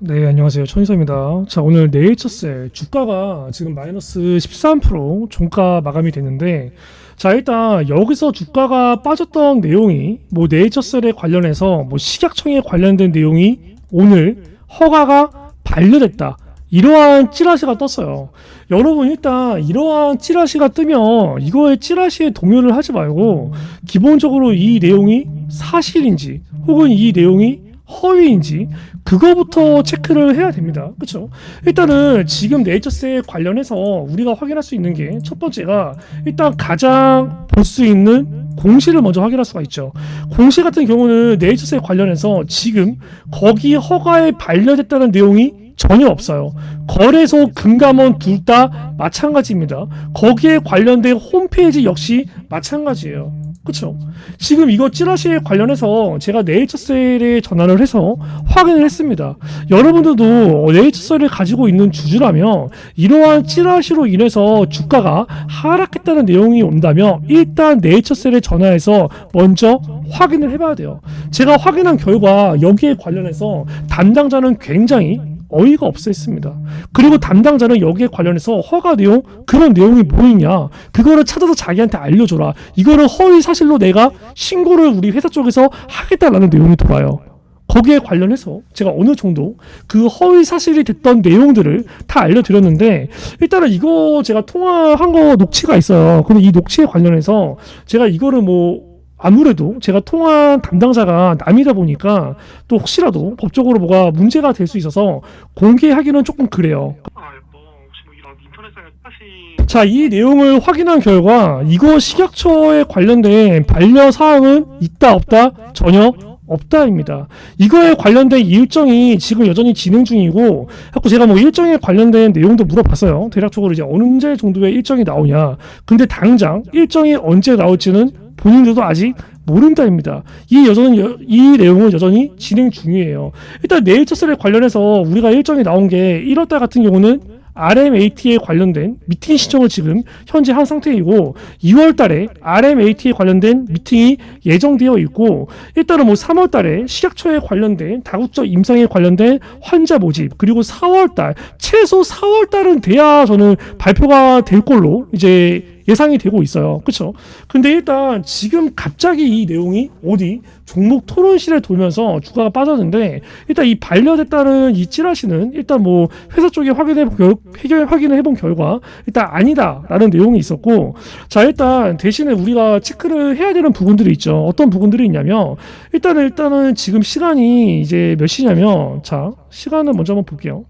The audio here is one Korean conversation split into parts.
네, 안녕하세요. 천희사입니다. 자, 오늘 네이처셀 주가가 지금 마이너스 13% 종가 마감이 됐는데, 자, 일단 여기서 주가가 빠졌던 내용이 뭐 네이처셀에 관련해서 뭐 식약청에 관련된 내용이 오늘 허가가 반려됐다. 이러한 찌라시가 떴어요. 여러분 일단 이러한 찌라시가 뜨면 이거에 찌라시에 동요를 하지 말고 기본적으로 이 내용이 사실인지 혹은 이 내용이 허위인지 그거부터 체크를 해야 됩니다. 그렇죠? 일단은 지금 네이처스에 관련해서 우리가 확인할 수 있는 게 첫 번째가 일단 가장 볼 수 있는 공시를 먼저 확인할 수가 있죠. 공시 같은 경우는 네이처스에 관련해서 지금 거기 허가에 반려됐다는 내용이 전혀 없어요. 거래소 금감원 둘 다 마찬가지입니다. 거기에 관련된 홈페이지 역시 마찬가지예요. 그렇죠? 지금 이거 찌라시에 관련해서 제가 네이처셀에 전화를 해서 확인을 했습니다. 여러분들도 네이처셀을 가지고 있는 주주라면 이러한 찌라시로 인해서 주가가 하락했다는 내용이 온다면 일단 네이처셀에 전화해서 먼저 확인을 해봐야 돼요. 제가 확인한 결과 여기에 관련해서 담당자는 굉장히 어이가 없었습니다. 그리고 담당자는 여기에 관련해서 허가 내용 그런 내용이 뭐있냐 그거를 찾아서 자기한테 알려줘라. 이거를 허위 사실로 내가 신고를 우리 회사 쪽에서 하겠다라는 내용이 돌아요. 거기에 관련해서 제가 어느 정도 그 허위 사실이 됐던 내용들을 다 알려드렸는데 일단은 이거 제가 통화한 거 녹취가 있어요. 근데 이 녹취에 관련해서 제가 이거를 뭐 아무래도 제가 통화한 담당자가 남이다 보니까 또 혹시라도 법적으로 뭐가 문제가 될 수 있어서 공개하기는 조금 그래요. 알고 혹시 뭐 이런 인터넷상에 다시 자, 이 내용을 확인한 결과 이거 식약처에 관련된 반려 사항은 있다 없다 전혀 없다입니다. 이거에 관련된 일정이 지금 여전히 진행 중이고, 자꾸 제가 뭐 일정에 관련된 내용도 물어봤어요. 대략적으로 이제 언제 정도의 일정이 나오냐. 근데 당장 일정이 언제 나올지는 본인들도 아직 모른다입니다. 이 여전히 여- 이 내용은 여전히 진행 중이에요. 일단 네이처셀에 관련해서 우리가 일정이 나온 게 1월달 같은 경우는 RMAT에 관련된 미팅 신청을 지금 현재 한 상태이고 2월 달에 RMAT에 관련된 미팅이 예정되어 있고 일단은 뭐 3월 달에 식약처에 관련된 다국적 임상에 관련된 환자 모집 그리고 4월 달 최소 4월 달은 돼야 저는 발표가 될 걸로 이제 예상이 되고 있어요. 그렇죠? 근데 일단 지금 갑자기 이 내용이 어디 종목 토론실에 돌면서 주가가 빠졌는데 일단 이 반려됐다는 이 찌라시는 일단 뭐 회사 쪽에 확인해 결, 해결 확인을 해본 결과 일단 아니다라는 내용이 있었고 자 일단 대신에 우리가 체크를 해야 되는 부분들이 있죠. 어떤 부분들이 있냐면 일단은 일단은 지금 시간이 이제 몇 시냐면 자 시간을 먼저 한번 볼게요.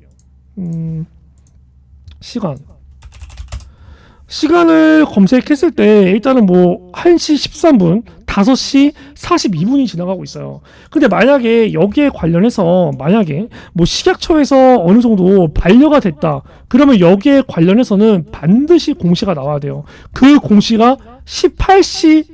음 시간 시간을 검색했을 때 일단은 뭐 1시 13분, 5시 42분이 지나가고 있어요. 근데 만약에 여기에 관련해서 만약에 뭐 식약처에서 어느 정도 반려가 됐다. 그러면 여기에 관련해서는 반드시 공시가 나와야 돼요. 그 공시가 18시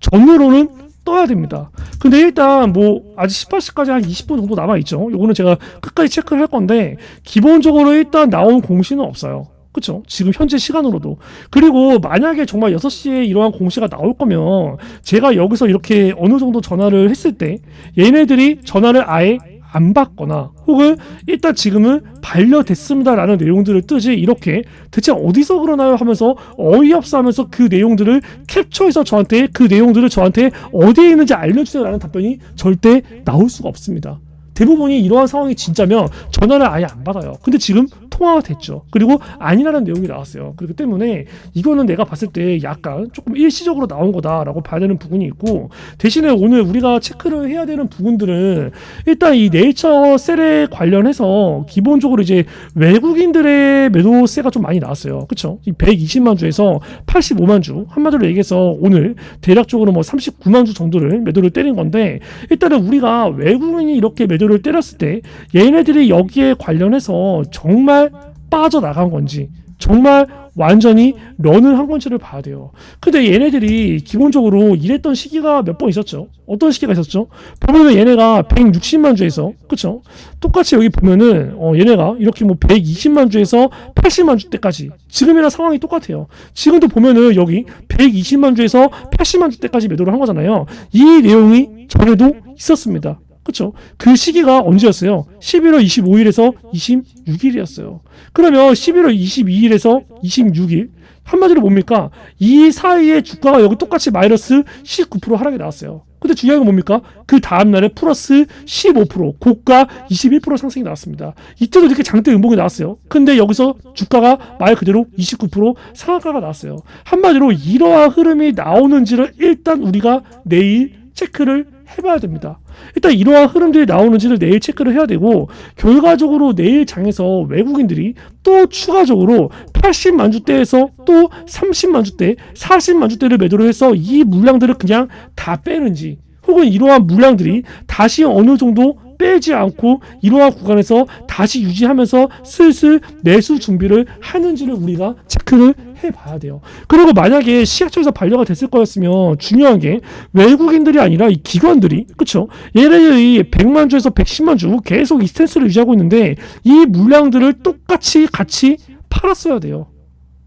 전후로는 떠야 됩니다. 근데 일단 뭐 아직 18시까지 한 20분 정도 남아 있죠. 요거는 제가 끝까지 체크를 할 건데 기본적으로 일단 나온 공시는 없어요. 그렇죠. 지금 현재 시간으로도. 그리고 만약에 정말 6시에 이러한 공시가 나올 거면 제가 여기서 이렇게 어느 정도 전화를 했을 때 얘네들이 전화를 아예 안 받거나 혹은 일단 지금은 반려됐습니다라는 내용들을 뜨지 이렇게 대체 어디서 그러나요 하면서 어이없어 하면서 그 내용들을 캡처해서 저한테 그 내용들을 저한테 어디에 있는지 알려주세요라는 답변이 절대 나올 수가 없습니다. 대부분이 이러한 상황이 진짜면 전화를 아예 안 받아요. 근데 지금 통화가 됐죠. 그리고 아니라는 내용이 나왔어요. 그렇기 때문에 이거는 내가 봤을 때 약간 조금 일시적으로 나온 거다라고 봐야 되는 부분이 있고 대신에 오늘 우리가 체크를 해야 되는 부분들은 일단 이 네이처 셀에 관련해서 기본적으로 이제 외국인들의 매도세가 좀 많이 나왔어요. 그쵸? 이 120만 주에서 85만 주 한마디로 얘기해서 오늘 대략적으로 뭐 39만 주 정도를 매도를 때린 건데 일단은 우리가 외국인이 이렇게 매도를 때렸을 때 얘네들이 여기에 관련해서 정말 빠져나간 건지 정말 완전히 런을 한 건지를 봐야 돼요. 근데 얘네들이 기본적으로 이랬던 시기가 몇 번 있었죠. 어떤 시기가 있었죠? 보면은 얘네가 160만 주에서 그쵸? 똑같이 여기 보면은 어 얘네가 이렇게 뭐 120만 주에서 80만 주 때까지 지금이랑 상황이 똑같아요. 지금도 보면은 여기 120만 주에서 80만 주 때까지 매도를 한 거잖아요. 이 내용이 전에도 있었습니다. 그쵸? 그 시기가 언제였어요? 11월 25일에서 26일이었어요. 그러면 11월 22일에서 26일 한마디로 뭡니까? 이 사이에 주가가 여기 똑같이 마이너스 19% 하락이 나왔어요. 근데 중요한 건 뭡니까? 그 다음날에 플러스 15% 고가 21% 상승이 나왔습니다. 이때도 이렇게 장대 음봉이 나왔어요. 근데 여기서 주가가 말 그대로 29% 상한가가 나왔어요. 한마디로 이러한 흐름이 나오는지를 일단 우리가 내일 체크를 해봐야 됩니다. 일단 이러한 흐름들이 나오는지를 내일 체크를 해야 되고 결과적으로 내일 장에서 외국인들이 또 추가적으로 80만 주대에서 또 30만 주대, 40만 주대를 매도를 해서 이 물량들을 그냥 다 빼는지 혹은 이러한 물량들이 다시 어느 정도 빼지 않고 이러한 구간에서 다시 유지하면서 슬슬 매수 준비를 하는지를 우리가 체크를 해봐야 돼요. 그리고 만약에 시약처에서 반려가 됐을 거였으면 중요한 게 외국인들이 아니라 이 기관들이 그쵸? 얘네들이 100만 주에서 110만 주 계속 이 스탠스를 유지하고 있는데 이 물량들을 똑같이 같이 팔았어야 돼요.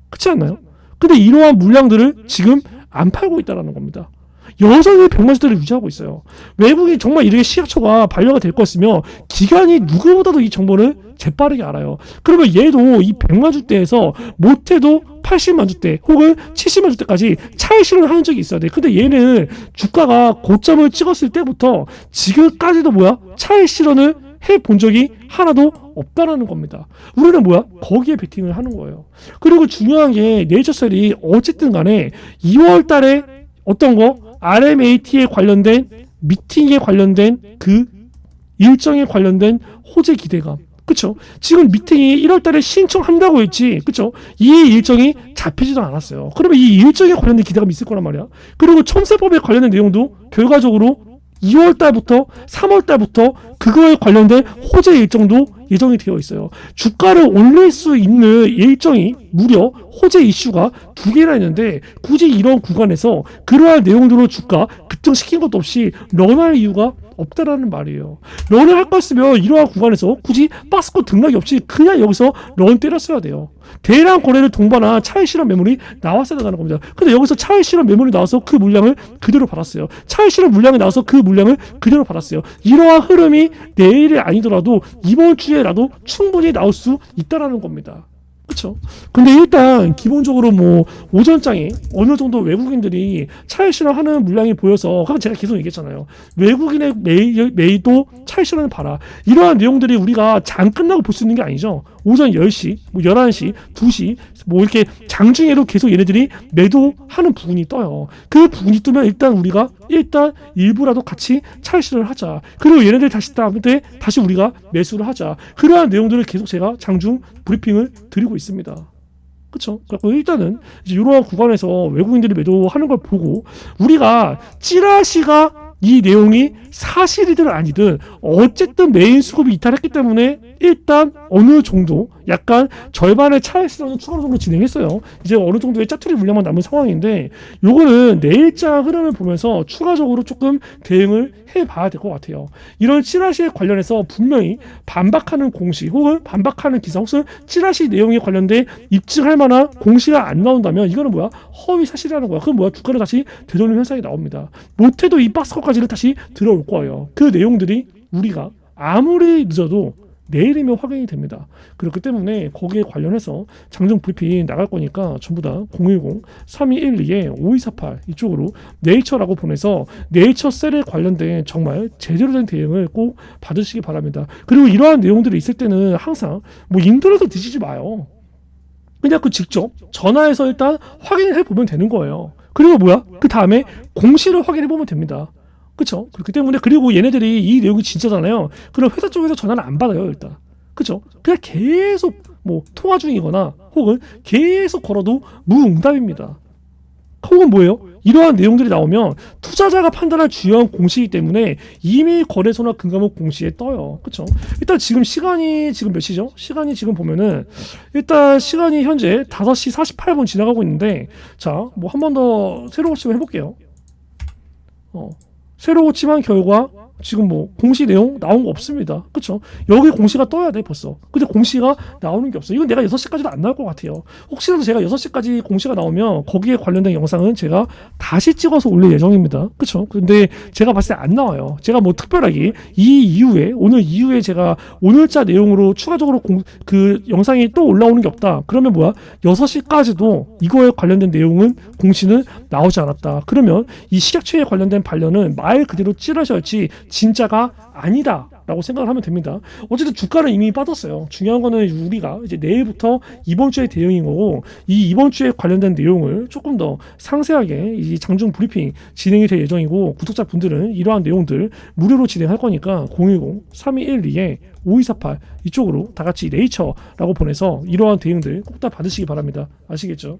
그렇지 않나요? 근데 이러한 물량들을 지금 안 팔고 있다는 겁니다. 여전히 100만 주대를 유지하고 있어요. 외국이 정말 이렇게 시약처가 반려가 될 것이며 기관이 누구보다도 이 정보를 재빠르게 알아요. 그러면 얘도 이 100만 주대에서 못해도 80만 주대 혹은 70만 주대까지 차익 실현을 하는 적이 있어야 돼. 근데 얘는 주가가 고점을 찍었을 때부터 지금까지도 뭐야? 차익 실현을 해 본 적이 하나도 없다라는 겁니다. 우리는 뭐야? 거기에 베팅을 하는 거예요. 그리고 중요한 게 네이처셀이 어쨌든 간에 2월 달에 어떤 거 RMAT에 관련된 미팅에 관련된 그 일정에 관련된 호재 기대감. 그쵸? 지금 미팅이 1월 달에 신청한다고 했지. 그쵸? 이 일정이 잡히지도 않았어요. 그러면 이 일정에 관련된 기대감이 있을 거란 말이야. 그리고 첨세법에 관련된 내용도 결과적으로 2월 달부터 3월 달부터 그거에 관련된 호재 일정도 예정이 되어 있어요. 주가를 올릴 수 있는 일정이 무려 호재 이슈가 두 개나 있는데 굳이 이런 구간에서 그러한 내용들로 주가 급등시킨 것도 없이 런할 이유가 없다라는 말이에요. 런을 할 거였으면 이러한 구간에서 굳이 박스권 등락이 없이 그냥 여기서 런 때렸어야 돼요. 대량 거래를 동반한 차익 실현 매물이 나왔어야 된다는 겁니다. 근데 여기서 차익 실현 매물이 나와서 그 물량을 그대로 받았어요. 차익 실현 물량이 나와서 그 물량을 그대로 받았어요. 이러한 흐름이 내일이 아니더라도 이번 주에라도 충분히 나올 수 있다라는 겁니다. 그렇죠. 근데 일단 기본적으로 뭐 오전장에 어느 정도 외국인들이 차익 실현하는 물량이 보여서 그럼 제가 계속 얘기했잖아요. 외국인의 매일, 매일도 차익 실현을 봐라. 이러한 내용들이 우리가 장 끝나고 볼 수 있는 게 아니죠. 오전 10시, 뭐 11시, 2시 뭐 이렇게 장중에도 계속 얘네들이 매도하는 부분이 떠요. 그 부분이 뜨면 일단 우리가 일단 일부라도 같이 실현을 하자. 그리고 얘네들 다시 다음에 다시 우리가 매수를 하자. 그러한 내용들을 계속 제가 장중 브리핑을 드리고 있습니다. 그렇죠. 일단은 이제 이러한 구간에서 외국인들이 매도하는 걸 보고 우리가 찌라시가 이 내용이 사실이든 아니든 어쨌든 메인 수급이 이탈했기 때문에 일단 어느 정도 약간 절반의 차익 실현은 추가적으로 진행했어요. 이제 어느 정도의 짜투리 물량만 남은 상황인데 요거는 내일장 흐름을 보면서 추가적으로 조금 대응을 해봐야 될 것 같아요. 이런 찌라시에 관련해서 분명히 반박하는 공시 혹은 반박하는 기사 혹은 찌라시 내용에 관련된 입증할 만한 공시가 안 나온다면 이거는 뭐야 허위 사실이라는 거야. 그럼 뭐야 주가를 다시 되돌리는 현상이 나옵니다. 못해도 이 박스컷까지를 다시 들어올 거예요. 그 내용들이 우리가 아무리 늦어도 내일이면 확인이 됩니다. 그렇기 때문에 거기에 관련해서 장중 브리핑 나갈 거니까 전부 다 010-3212-5248 이쪽으로 네이처라고 보내서 네이처 셀에 관련된 정말 제대로 된 대응을 꼭 받으시기 바랍니다. 그리고 이러한 내용들이 있을 때는 항상 뭐 인터넷을 드시지 마요. 그냥 그 직접 전화해서 일단 확인해 보면 되는 거예요. 그리고 뭐야? 그 다음에 공시를 확인해 보면 됩니다. 그쵸? 그렇기 때문에 그리고 얘네들이 이 내용이 진짜잖아요. 그럼 회사 쪽에서 전화를 안 받아요 일단. 그쵸? 그냥 계속 뭐 통화 중이거나 혹은 계속 걸어도 무응답입니다. 혹은 뭐예요? 이러한 내용들이 나오면 투자자가 판단할 주요한 공시이기 때문에 이미 거래소나 금감원 공시에 떠요. 그쵸? 일단 지금 시간이 지금 몇 시죠? 시간이 지금 보면은 일단 시간이 현재 5시 48분 지나가고 있는데 자, 뭐 한 번 더 새로 고침을 해볼게요. 어, 새로 고침한 결과 지금 뭐 공시 내용 나온 거 없습니다. 그쵸? 여기 공시가 떠야 돼 벌써. 근데 공시가 나오는 게 없어. 이건 내가 6시까지도 안 나올 것 같아요. 혹시라도 제가 6시까지 공시가 나오면 거기에 관련된 영상은 제가 다시 찍어서 올릴 예정입니다. 그쵸? 근데 제가 봤을 때 안 나와요. 제가 뭐 특별하게 이 이후에 오늘 이후에 제가 오늘자 내용으로 추가적으로 공, 그 영상이 또 올라오는 게 없다. 그러면 뭐야? 6시까지도 이거에 관련된 내용은 공시는 나오지 않았다. 그러면 이 식약처에 관련된 반려는 말 그대로 찌르셔야지 진짜가 아니다. 라고 생각을 하면 됩니다. 어쨌든 주가는 이미 빠졌어요. 중요한 거는 우리가 이제 내일부터 이번 주에 대응인 거고 이 이번 주에 관련된 내용을 조금 더 상세하게 이 장중 브리핑 진행이 될 예정이고 구독자 분들은 이러한 내용들 무료로 진행할 거니까 010-3212에 5248 이쪽으로 다 같이 네이처라고 보내서 이러한 대응들 꼭 다 받으시기 바랍니다. 아시겠죠?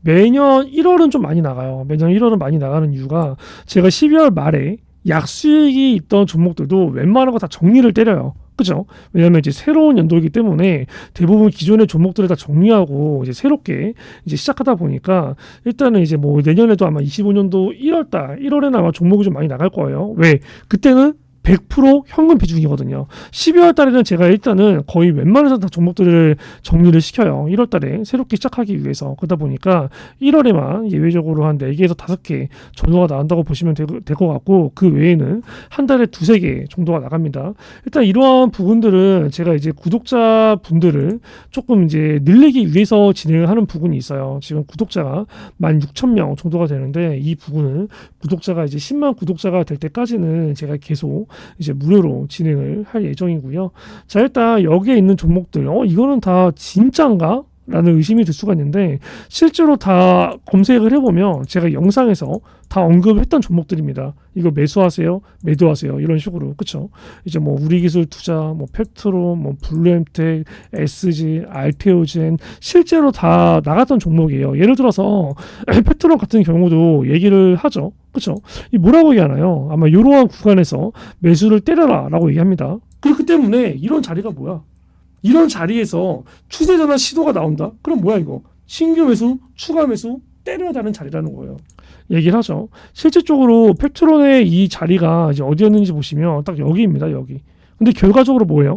매년 1월은 좀 많이 나가요. 매년 1월은 많이 나가는 이유가 제가 12월 말에 약수익이 있던 종목들도 웬만한 거 다 정리를 때려요. 그죠? 왜냐면 이제 새로운 연도이기 때문에 대부분 기존의 종목들을 다 정리하고 이제 새롭게 이제 시작하다 보니까 일단은 이제 뭐 내년에도 아마 25년도 1월달, 1월에는 아마 종목이 좀 많이 나갈 거예요. 왜? 그때는 100% 현금 비중이거든요. 12월 달에는 제가 일단은 거의 웬만해서 다 종목들을 정리를 시켜요. 1월 달에 새롭게 시작하기 위해서. 그러다 보니까 1월에만 예외적으로 한 4개에서 5개 정도가 나간다고 보시면 될 것 같고 그 외에는 한 달에 두세 개 정도가 나갑니다. 일단 이러한 부분들은 제가 이제 구독자 분들을 조금 이제 늘리기 위해서 진행을 하는 부분이 있어요. 지금 구독자가 16,000명 정도가 되는데 이 부분은 구독자가 이제 10만 구독자가 될 때까지는 제가 계속 이제 무료로 진행을 할 예정이고요. 자, 일단 여기에 있는 종목들, 어, 이거는 다 진짠가? 라는 의심이 들 수가 있는데 실제로 다 검색을 해보면 제가 영상에서 다 언급했던 종목들입니다. 이거 매수하세요, 매도하세요 이런 식으로 그쵸? 이제 뭐 우리기술 투자, 뭐 페트로, 뭐 블루엠텍, SG, 알테오젠 실제로 다 나갔던 종목이에요. 예를 들어서 페트로 같은 경우도 얘기를 하죠, 이 뭐라고 얘기하나요? 아마 이러한 구간에서 매수를 때려라라고 얘기합니다. 그렇기 때문에 이런 자리가 뭐야? 이런 자리에서 추세 전환 시도가 나온다? 그럼 뭐야 이거? 신규 매수, 추가 매수 때려야 되는 자리라는 거예요. 얘기를 하죠. 실질적으로 팩트론의 이 자리가 이제 어디였는지 보시면 딱 여기입니다. 여기. 근데 결과적으로 뭐예요?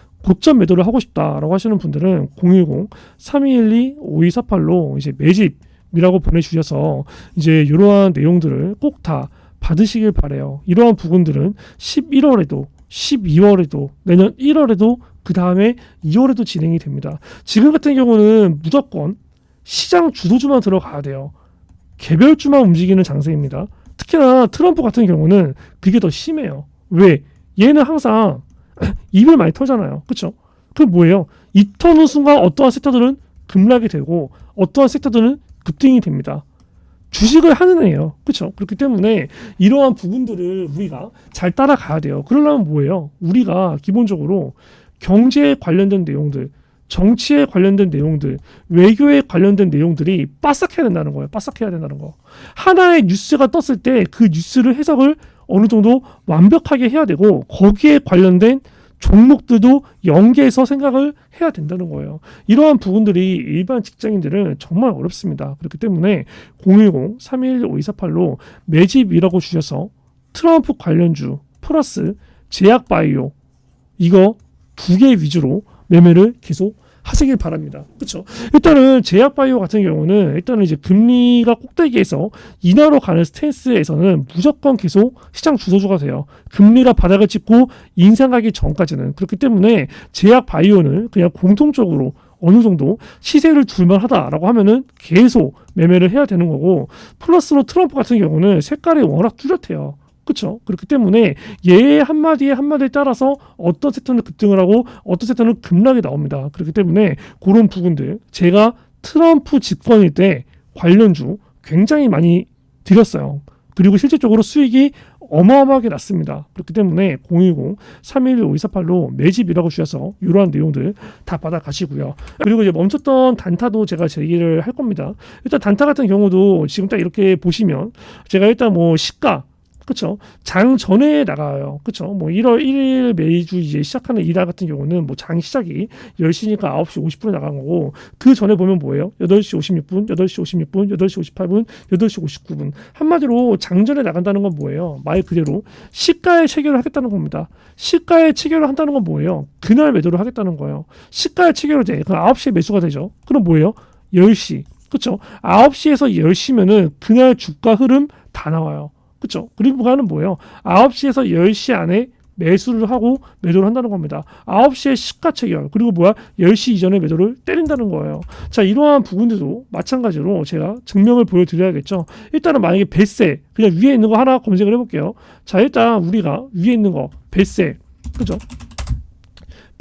고점 매도를 하고 싶다라고 하시는 분들은 010-3212-5248로 이제 매집이라고 보내주셔서 이제 이러한 내용들을 꼭 다 받으시길 바래요. 이러한 부분들은 11월에도 12월에도 내년 1월에도 그 다음에 2월에도 진행이 됩니다. 지금 같은 경우는 무조건 시장 주도주만 들어가야 돼요. 개별주만 움직이는 장세입니다. 특히나 트럼프 같은 경우는 그게 더 심해요. 왜? 얘는 항상 입을 많이 털잖아요. 그렇죠? 그 뭐예요? 입 터는 순간 어떠한 섹터들은 급락이 되고 어떠한 섹터들은 급등이 됩니다. 주식을 하는 애예요. 그렇죠? 그렇기 때문에 이러한 부분들을 우리가 잘 따라가야 돼요. 그러려면 뭐예요? 우리가 기본적으로 경제에 관련된 내용들, 정치에 관련된 내용들, 외교에 관련된 내용들이 빠삭해야 된다는 거예요. 빠삭해야 된다는 거. 하나의 뉴스가 떴을 때 그 뉴스를 해석을 어느 정도 완벽하게 해야 되고 거기에 관련된 종목들도 연계해서 생각을 해야 된다는 거예요. 이러한 부분들이 일반 직장인들은 정말 어렵습니다. 그렇기 때문에 010-311-5248로 매집이라고 주셔서 트럼프 관련주 플러스 제약바이오 이거 두 개 위주로 매매를 계속 하시길 바랍니다. 그렇죠? 일단은 제약바이오 같은 경우는 일단은 이제 금리가 꼭대기에서 인하로 가는 스탠스에서는 무조건 계속 시장 주도주가 돼요. 금리가 바닥을 찍고 인상하기 전까지는 그렇기 때문에 제약바이오는 그냥 공통적으로 어느 정도 시세를 둘만하다라고 하면은 계속 매매를 해야 되는 거고 플러스로 트럼프 같은 경우는 색깔이 워낙 뚜렷해요. 그렇죠. 그렇기 때문에 얘의 한마디에 한마디에 따라서 어떤 섹터는 급등을 하고 어떤 섹터는 급락이 나옵니다. 그렇기 때문에 그런 부분들 제가 트럼프 집권일 때 관련주 굉장히 많이 드렸어요. 그리고 실질적으로 수익이 어마어마하게 났습니다. 그렇기 때문에 010-311-5248로 매집이라고 주셔서 이러한 내용들 다 받아가시고요. 그리고 이제 멈췄던 단타도 제가 제기를 할 겁니다. 일단 단타 같은 경우도 지금 딱 이렇게 보시면 제가 일단 뭐 시가 그렇죠. 장 전에 나가요. 그렇죠. 뭐 1월 1일 매주 이제 시작하는 이달 같은 경우는 뭐 장 시작이 10시니까 9시 50분에 나간 거고 그 전에 보면 뭐예요? 8시 56분, 8시 56분, 8시 58분, 8시 59분. 한마디로 장전에 나간다는 건 뭐예요? 말 그대로 시가에 체결을 하겠다는 겁니다. 시가에 체결을 한다는 건 뭐예요? 그날 매도를 하겠다는 거예요. 시가에 체결을 돼. 그럼 9시에 매수가 되죠. 그럼 뭐예요? 10시. 그렇죠. 9시에서 10시면은 그날 주가 흐름 다 나와요. 그렇죠? 그리고 그는 뭐예요? 9시에서 10시 안에 매수를 하고 매도를 한다는 겁니다. 9시에 시가 체결 그리고 뭐야 10시 이전에 매도를 때린다는 거예요. 자 이러한 부분들도 마찬가지로 제가 증명을 보여드려야겠죠. 일단은 만약에 뱃세 그냥 위에 있는 거 하나 검색을 해볼게요. 자 일단 우리가 위에 있는 거 뱃세 그죠?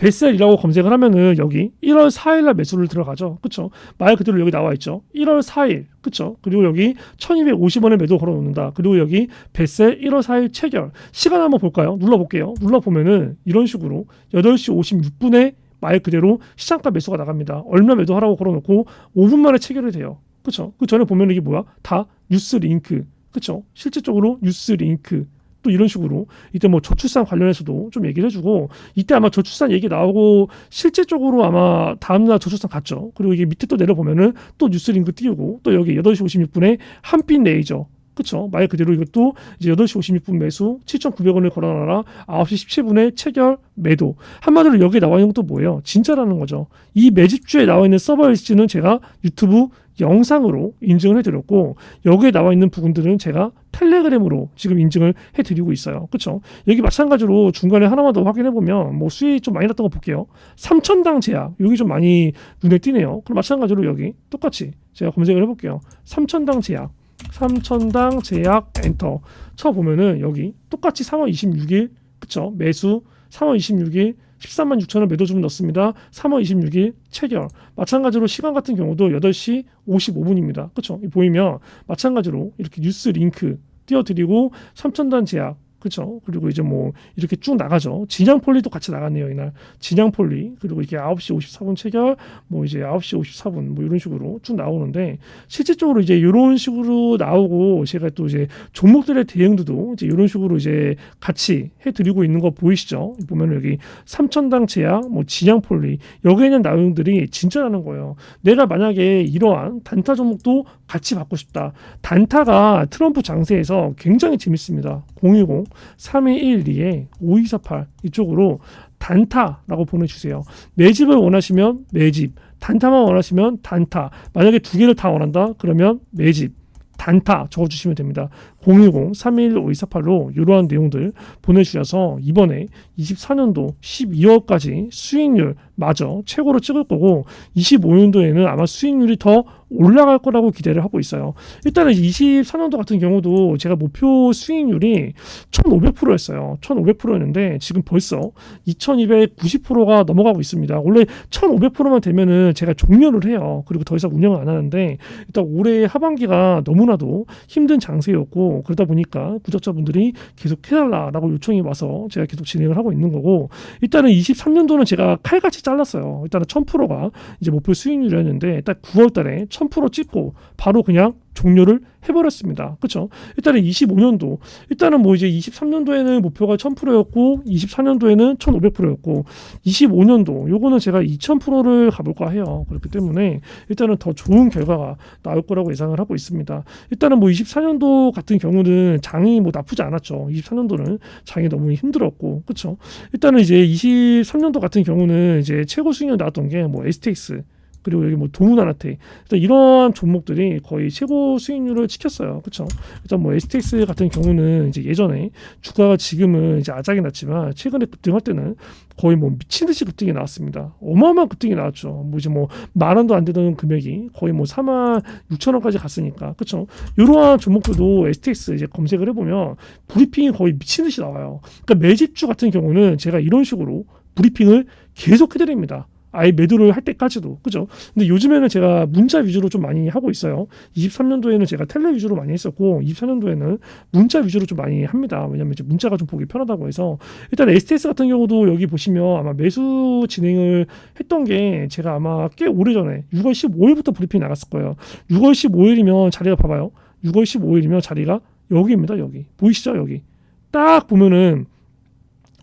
뱃셀이라고 검색을 하면은 여기 1월 4일 날 매수를 들어가죠. 그쵸? 말 그대로 여기 나와 있죠. 1월 4일. 그쵸? 그리고 여기 1250원에 매도 걸어 놓는다. 그리고 여기 뱃셀 1월 4일 체결. 시간 한번 볼까요? 눌러 볼게요. 눌러 보면은 이런 식으로 8시 56분에 말 그대로 시장가 매수가 나갑니다. 얼마 매도하라고 걸어놓고 5분 만에 체결이 돼요. 그렇죠? 그 전에 보면 이게 뭐야? 다 뉴스 링크. 그렇죠? 실질적으로 뉴스 링크. 또 이런 식으로 이때 뭐 저출산 관련해서도 좀 얘기를 해주고 이때 아마 저출산 얘기 나오고 실제적으로 아마 다음날 저출산 갔죠. 그리고 이게 밑에 또 내려보면은 또 뉴스 링크 띄우고 또 여기 8시 56분에 한빛 레이저. 그쵸? 말 그대로 이것도 이제 8시 56분 매수 7,900원을 걸어놔라. 9시 17분에 체결 매도. 한마디로 여기에 나와 있는 것도 뭐예요? 진짜라는 거죠. 이 매집주에 나와 있는 서버 LC는 제가 유튜브 영상으로 인증을 해드렸고 여기에 나와 있는 부분들은 제가 텔레그램으로 지금 인증을 해드리고 있어요. 그쵸? 여기 마찬가지로 중간에 하나만 더 확인해 보면 뭐 수익 좀 많이 났던 거 볼게요. 3천당 제약. 여기 좀 많이 눈에 띄네요. 그럼 마찬가지로 여기 똑같이 제가 검색을 해볼게요. 3천당 제약. 3천당 제약 엔터. 쳐보면은 여기 똑같이 3월 26일 그쵸? 매수 3월 26일 13만 6천 원 매도 주문 넣습니다. 3월 26일 체결. 마찬가지로 시간 같은 경우도 8시 55분입니다. 그쵸? 이 보이면 마찬가지로 이렇게 뉴스 링크 띄워드리고 3천단 제약 그렇죠. 그리고 이제 뭐 이렇게 쭉 나가죠. 진양 폴리도 같이 나갔네요 이날. 진양 폴리 그리고 이렇게 9시 54분 체결, 뭐 이제 9시 54분 뭐 이런 식으로 쭉 나오는데 실질적으로 이제 이런 식으로 나오고 제가 또 이제 종목들의 대응도 이제 이런 식으로 이제 같이 해드리고 있는 거 보이시죠? 보면 여기 3천당 제약, 뭐 진양 폴리 여기에 있는 내용들이 진짜라는 거예요. 내가 만약에 이러한 단타 종목도 같이 받고 싶다. 단타가 트럼프 장세에서 굉장히 재밌습니다. 010 3212에 5248 이쪽으로 단타라고 보내주세요. 매집을 원하시면 매집, 단타만 원하시면 단타. 만약에 두 개를 다 원한다 그러면 매집. 단타 적어주시면 됩니다. 010-311-5248로 이러한 내용들 보내주셔서 이번에 24년도 12월까지 수익률 마저 최고로 찍을 거고 25년도에는 아마 수익률이 더 올라갈 거라고 기대를 하고 있어요. 일단은 24년도 같은 경우도 제가 목표 수익률이 1,500%였어요. 1,500%였는데 지금 벌써 2,290%가 넘어가고 있습니다. 원래 1,500%만 되면은 제가 종료를 해요. 그리고 더 이상 운영을 안 하는데 일단 올해 하반기가 너무나도 힘든 장세였고 그러다 보니까 구독자분들이 계속 해달라라고 요청이 와서 제가 계속 진행을 하고 있는 거고 일단은 23년도는 제가 칼같이 잘랐어요. 일단은 1000%가 이제 목표 수익률이었는데 딱 9월달에 1000% 찍고 바로 그냥 종료를 해버렸습니다. 그렇죠? 일단은 25년도 일단은 뭐 이제 23년도에는 목표가 1000%였고 24년도에는 1500%였고 25년도 요거는 제가 2000%를 가볼까 해요. 그렇기 때문에 일단은 더 좋은 결과가 나올 거라고 예상을 하고 있습니다. 일단은 뭐 24년도 같은 경우는 장이 뭐 나쁘지 않았죠. 24년도는 장이 너무 힘들었고 그렇죠? 일단은 이제 23년도 같은 경우는 이제 최고 수익률 나왔던 게 뭐 STX 그리고 여기 뭐 도문아나테 일단 이러한 종목들이 거의 최고 수익률을 지켰어요. 그렇죠? 일단 뭐 STX 같은 경우는 이제 예전에 주가가 지금은 이제 아작이 났지만 최근에 급등할 때는 거의 뭐 미친 듯이 급등이 나왔습니다. 어마어마한 급등이 나왔죠. 뭐 이제 뭐 만 원도 안 되던 금액이 거의 뭐 4만 6천 원까지 갔으니까 그렇죠. 이러한 종목들도 STX 이제 검색을 해보면 브리핑이 거의 미친 듯이 나와요. 그러니까 매집주 같은 경우는 제가 이런 식으로 브리핑을 계속 해드립니다. 아예 매도를 할 때까지도 그죠? 근데 요즘에는 제가 문자 위주로 좀 많이 하고 있어요. 23년도에는 제가 텔레 위주로 많이 했었고 24년도에는 문자 위주로 좀 많이 합니다. 왜냐면 이제 문자가 좀 보기 편하다고 해서 일단 STS 같은 경우도 여기 보시면 아마 매수 진행을 했던 게 제가 아마 꽤 오래 전에 6월 15일부터 브리핑 나갔을 거예요. 6월 15일이면 자리가 봐봐요. 6월 15일이면 자리가 여기입니다. 여기 보이시죠? 여기 딱 보면은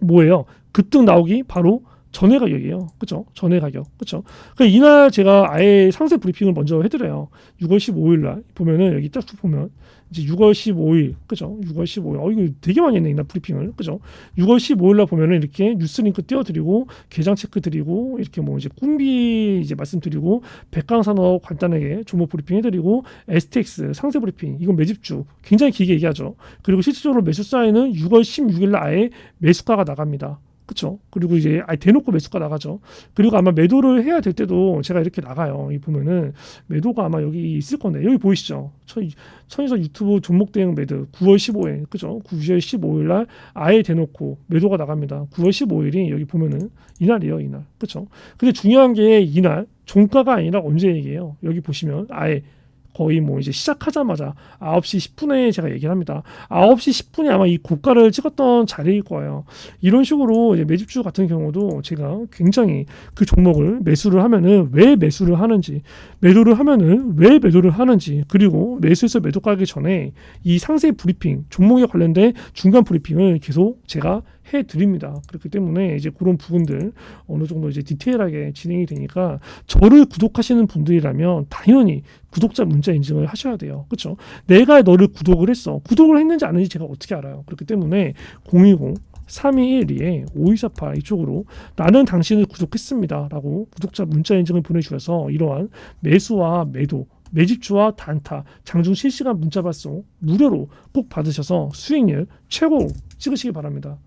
뭐예요? 급등 나오기 바로 전회 가격이에요. 그죠? 전회 가격. 그죠? 그 이날 제가 아예 상세 브리핑을 먼저 해드려요. 6월 15일 날 보면은 여기 딱 보면 이제 6월 15일 그죠? 6월 15일 어 이거 되게 많이 했네 이날 브리핑을 그죠? 6월 15일 날 보면은 이렇게 뉴스 링크 띄워드리고 계장 체크 드리고 이렇게 뭐 이제 꿈비 이제 말씀드리고 백강산업 간단하게 종목 브리핑 해드리고 STX 상세 브리핑 이건 매집주 굉장히 길게 얘기하죠. 그리고 실질적으로 매수 사인은 6월 16일 날 아예 매수가가 나갑니다. 그렇죠. 그리고 이제 아예 대놓고 매수가 나가죠. 그리고 아마 매도를 해야 될 때도 제가 이렇게 나가요. 이 보면은 매도가 아마 여기 있을 건데 여기 보이시죠? 천, 천이서 유튜브 종목 대응 매도 9월 15일 그죠? 9월 15일 날 아예 대놓고 매도가 나갑니다. 9월 15일이 여기 보면은 이날이에요, 이날. 그렇죠? 근데 중요한 게 이날 종가가 아니라 언제 얘기해요. 여기 보시면 아예 거의 뭐 이제 시작하자마자 9시 10분에 제가 얘기를 합니다. 9시 10분이 아마 이 고가를 찍었던 자리일 거예요. 이런 식으로 매집주 같은 경우도 제가 굉장히 그 종목을 매수를 하면은 왜 매수를 하는지, 매도를 하면은 왜 매도를 하는지, 그리고 매수해서 매도 가기 전에 이 상세 브리핑, 종목에 관련된 중간 브리핑을 계속 제가 해 드립니다. 그렇기 때문에 이제 그런 부분들 어느 정도 이제 디테일하게 진행이 되니까 저를 구독하시는 분들이라면 당연히 구독자 문자 인증을 하셔야 돼요. 그렇죠? 내가 너를 구독을 했어. 구독을 했는지 안 했는지 제가 어떻게 알아요? 그렇기 때문에 010 3212에 5248 이쪽으로 나는 당신을 구독했습니다. 라고 구독자 문자 인증을 보내주셔서 이러한 매수와 매도, 매집주와 단타, 장중 실시간 문자 발송 무료로 꼭 받으셔서 수익률 최고 찍으시기 바랍니다.